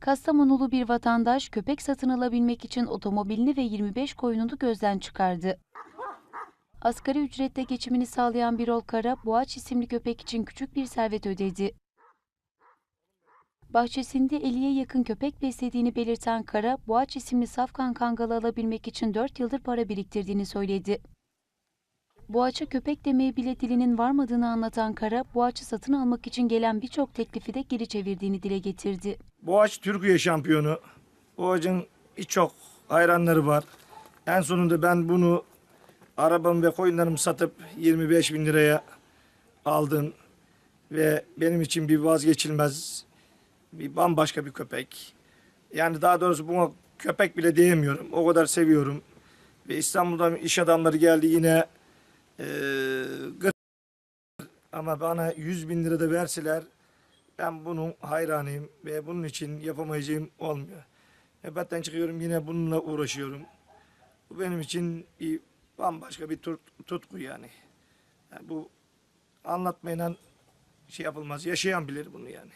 Kastamonulu bir vatandaş köpek satın alabilmek için otomobilini ve 25 koyununu gözden çıkardı. Asgari ücretle geçimini sağlayan Birol Kara, Boğaç isimli köpek için küçük bir servet ödedi. Bahçesinde 50'ye yakın köpek beslediğini belirten Kara, Boğaç isimli safkan kangalı alabilmek için 4 yıldır para biriktirdiğini söyledi. Boğaç'a köpek demeye bile dilinin varmadığını anlatan Kara, Boğaç'ı satın almak için gelen birçok teklifi de geri çevirdiğini dile getirdi. Boğaç Türkiye şampiyonu. Boğaç'ın birçok hayranları var. En sonunda ben bunu arabamı ve koyunlarımı satıp 25 bin liraya aldım. Ve benim için bir vazgeçilmez, bir bambaşka bir köpek. Yani daha doğrusu buna köpek bile diyemiyorum. O kadar seviyorum. Ve İstanbul'dan iş adamları geldi yine gır- ama bana 100 bin lira da verseler ben bunun hayranıyım ve bunun için yapamayacağım olmuyor. Nöbetten çıkıyorum yine bununla uğraşıyorum. Bu benim için bir bambaşka bir tut- tutku yani. yani bu anlatmayla şey yapılmaz. Yaşayan bilir bunu yani.